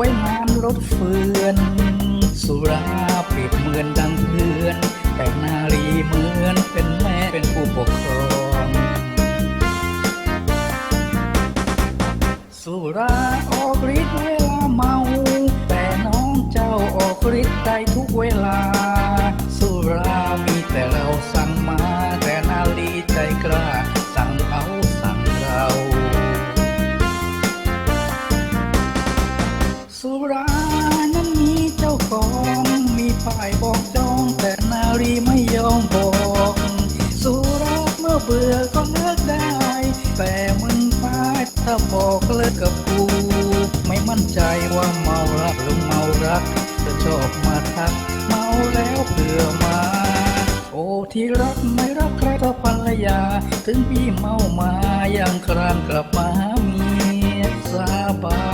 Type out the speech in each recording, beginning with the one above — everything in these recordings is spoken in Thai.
ไว้งานรถเฟือน สุราเปรียบเหมือนดังเพื่อน แต่นารีเหมือนเป็นแม่เป็นผู้ปกครอง สุราออกฤทธิ์เวลาเมา แต่น้องเจ้าออกฤทธิ์ได้ทุกเวลา อมบอกสุราเมื่อเบื่อก็เลิกได้ แต่มึงป้าดถ้าบอกเลิกกับกู ไม่มั่นใจว่าเมารักหรือเมารักจะชอบมาทัก เมาแล้วเผื่อมา โอ้ที่รักไม่รักใครก็ภรรยา ถึงพี่เมามายังครานกลับมาหาเมียสาบา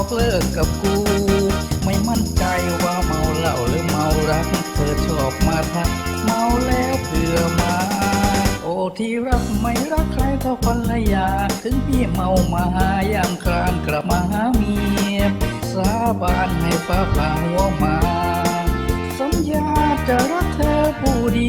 บอกเลิกกับกู ไม่มั่นใจว่าเมาเหล้าหรือเมารัก เธอชอบมาทักเมาแล้วเผื่อมา โอ้ที่รักไม่รักใครเท่าภรรยา ถึงพี่เมามาอย่างครานกลับมาหาเมียสาบานให้ฟ้าผ่าหัวมา สัญญาจะรักเธอผู้เดี